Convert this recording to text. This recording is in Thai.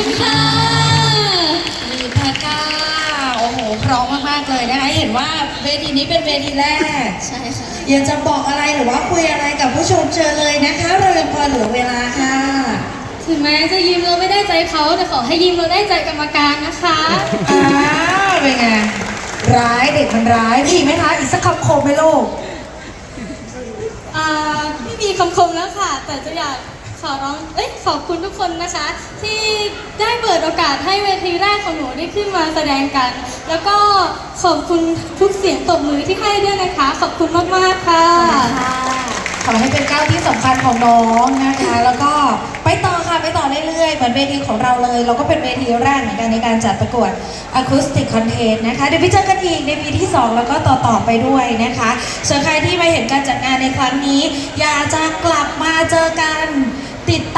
คุณค่ะมีพาก้าโอ้โหพร้อมมากๆเลยนะคะ เห็นว่าเวทีนี้เป็นเวทีแรก ใช่ค่ะ อยากจะบอกอะไรหรือว่าคุยอะไรกับผู้ชมเจอเลยนะคะ เรายังพอเหลือเวลาค่ะ ถึงแม้จะยิ้มเราไม่ได้ใจเขาแต่ขอให้ยิ้มเราได้ใจกรรมการนะคะอ้าวเป็นไง ร้ายเด็กมันร้ายมีอีกไหมคะ อีกสักคำคมไหมลูก อ่าไม่มีคำคมแล้วค่ะ แต่จะอยาก ขอร้อง เอ้ยขอบคุณทุกคนนะคะ ที่ได้เปิดโอกาสให้เวทีแรกของหนูได้ขึ้นมาแสดงกัน แล้วก็ขอบคุณทุกเสียงตบมือที่ให้ด้วยนะคะ ขอบคุณมากๆค่ะ ขอให้เป็นก้าวที่สำคัญของน้องนะคะ แล้วก็ไปต่อค่ะไปต่อเรื่อยๆ เหมือนเวทีของเราเลย เราก็เป็นเวทีแรกเหมือนกันในการจัดประกวด Acoustic Contest นะคะ เดี๋ยวไปเจอกันอีกในปีที่ 2 แล้วก็ต่อๆไปด้วยนะคะส่วนใครที่มาเห็นการจัดงานในครั้งนี้ อย่าจะกลับมาเจอกัน ติดตาม